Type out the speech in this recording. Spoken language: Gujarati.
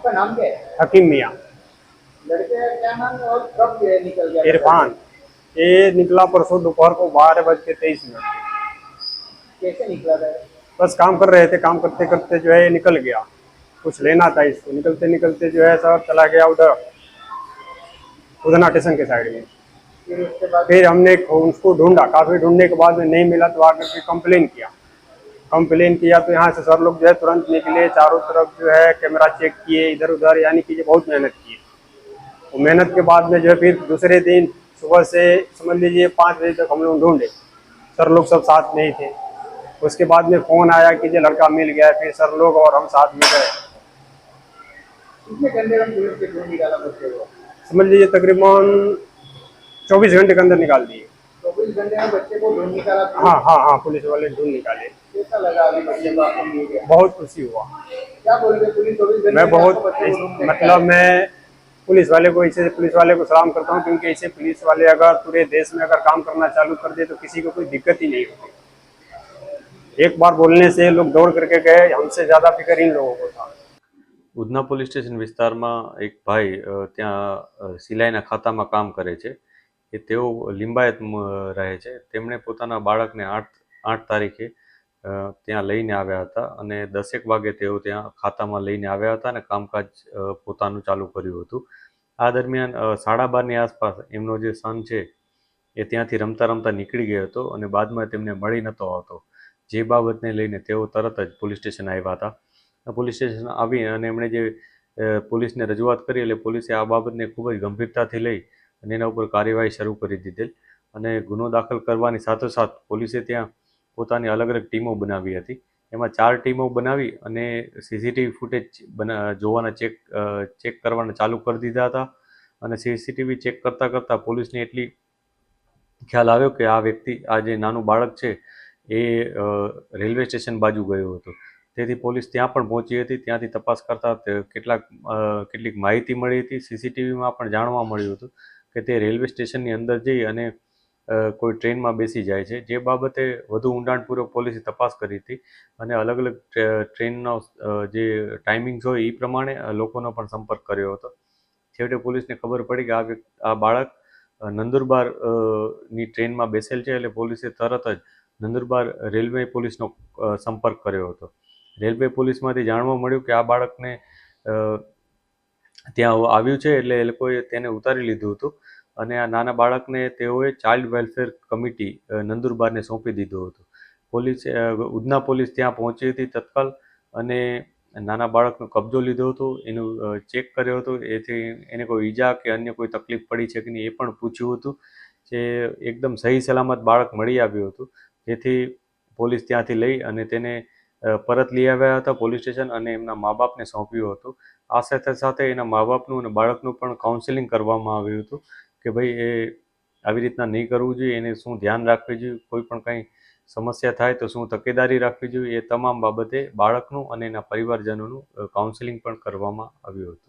आपका नाम क्या है? हकीम मियाँ। लड़के का क्या नाम है और कब ये निकल गया? इरफान। ये निकला परसों दोपहर को बारह बज के तेईस मिनट। कैसे निकला था? बस काम कर रहे थे काम करते करते जो है ये निकल गया। कुछ लेना था इसको। निकलते निकलते जो है सर चला गया उधर उधना स्टेशन के साइड में। फिर उसके बाद? फिर हमने उसको ढूंढा। काफ़ी ढूँढने के बाद में नहीं मिला तो आकर के कंप्लेन किया। कंप्लेन किया तो यहाँ से सर लोग जो है तुरंत निकले चारों तरफ़ जो है कैमरा चेक किए इधर उधर यानी कि बहुत मेहनत की। वो मेहनत के बाद में जो है फिर दूसरे दिन सुबह से समझ लीजिए पाँच बजे तक हम लोग ढूंढे। सर लोग सब साथ में ही थे। उसके बाद में फ़ोन आया कि जो लड़का मिल गया फिर सर लोग और हम साथ में गए। समझ लीजिए तकरीबन चौबीस घंटे के अंदर निकाल दिए। चौबीस घंटे में बच्चे को ढूंढ निकाला हाँ हाँ हाँ पुलिस वाले ढूंढ निकाले। कैसा लगा अभी बच्चे को आपको मिल गया बहुत खुशी हुआ क्या बोल रहे पुलिस चौबीस घंटे मैं में बहुत आपको बच्चे को ढूंढने का मतलब मैं पुलिस वाले को इसे पुलिस वाले को सलाम करता हूँ क्योंकि ऐसे पुलिस वाले अगर पूरे देश में अगर काम करना चालू कर दे तो किसी को कोई दिक्कत ही नहीं होती एक बार बोलने से लोग दौड़ करके गए हमसे ज्यादा फिक्र इन लोगों को था ઉધના પોલીસ સ્ટેશન વિસ્તારમાં એક ભાઈ અ, ત્યાં અ, સિલાઈના ખાતામાં કામ કરે છે એ તેઓ લિંબાયત મ- રહે છે તેમણે પોતાના બાળકને આઠ આઠ તારીખે અ, ત્યાં લઈને આવ્યા હતા અને દસેક વાગે તેઓ ત્યાં ખાતામાં લઈને આવ્યા હતા અને કામકાજ પોતાનું ચાલુ કર્યું હતું. આ દરમિયાન સાડા બારની આસપાસ એમનો જે સન છે એ ત્યાંથી રમતા રમતા નીકળી ગયો હતો અને બાદમાં તેમને મળી નહોતો આવતો. જે બાબતને લઈને તેઓ તરત જ પોલીસ સ્ટેશન આવ્યા હતા. પોલીસ સ્ટેશન આવી અને એમણે જે પોલીસને રજૂઆત કરી એટલે પોલીસે આ બાબતને ખૂબ જ ગંભીરતાથી લઈ અને એના ઉપર કાર્યવાહી શરૂ કરી દીધેલ અને ગુનો દાખલ કરવાની સાથોસાથ પોલીસે ત્યાં પોતાની અલગ અલગ ટીમો બનાવી હતી. એમાં ચાર ટીમો બનાવી અને સીસીટીવી ફૂટેજ બના, જોવાના ચેક ચેક કરવાના ચાલુ કરી દીધા હતા. અને સીસીટીવી ચેક કરતાં કરતાં પોલીસને એટલી ખ્યાલ આવ્યો કે આ વ્યક્તિ, આ જે નાનું બાળક છે, એ રેલવે સ્ટેશન બાજુ ગયો હતો. તેથી પોલીસ ત્યાં પણ પહોંચી હતી, ત્યાંથી તપાસ કરતા કેટલાક કેટલીક માહિતી મળી હતી. સીસીટીવીમાં પણ જાણવા મળ્યું હતું કે તે રેલવે સ્ટેશનની અંદર જઈ અને કોઈ ટ્રેનમાં બેસી જાય છે. જે બાબતે વધુ ઊંડાણપૂર્વક પોલીસે તપાસ કરી હતી અને અલગ અલગ ટ્રે- ટ્રેનનો જે ટાઈમિંગ્સ હોય એ પ્રમાણે લોકોનો પણ સંપર્ક કર્યો હતો. છેવટે પોલીસને ખબર પડી કે આ આ બાળક નંદુરબારની ટ્રેનમાં બેસેલ છે એટલે પોલીસે તરત જ નંદુરબાર રેલવે પોલીસનો સંપર્ક કર્યો હતો. રેલવે પોલીસમાંથી જાણવા મળ્યું કે આ બાળકને ત્યાં આવ્યું છે એટલે એ લોકોએ તેને ઉતારી લીધું હતું. અને આ નાના બાળકને તેઓએ ચાઇલ્ડ વેલફેર કમિટી નંદુરબારને સોંપી દીધો હતો. પોલીસે ઉધના પોલીસ ત્યાં પહોંચી હતી તત્કાલ અને નાના બાળકનો કબજો લીધો હતો. એનું ચેક કર્યો હતો. એથી એને કોઈ ઈજા કે અન્ય કોઈ તકલીફ પડી છે કે નહીં એ પણ પૂછ્યું હતું જે એકદમ સહી સલામત બાળક મળી આવ્યું હતું. જેથી પોલીસ ત્યાંથી લઈ અને તેને પરત લઈ આવ્યા હતા પોલીસ સ્ટેશન અને એમના મા બાપને સોંપ્યું હતું. આ સાથે સાથે એના મા બાપનું અને બાળકનું પણ કાઉન્સેલિંગ કરવામાં આવ્યું હતું. કે ભાઈ એ આવી રીતના નહીં કરવું જોઈએ, એને શું ધ્યાન રાખવું જોઈએ, કોઈ પણ કંઈ સમસ્યા થાય તો શું તકેદારી રાખવી જોઈએ, એ તમામ બાબતે બાળકનું અને એના પરિવારજનોનું કાઉન્સેલિંગ પણ કરવામાં આવ્યું હતું.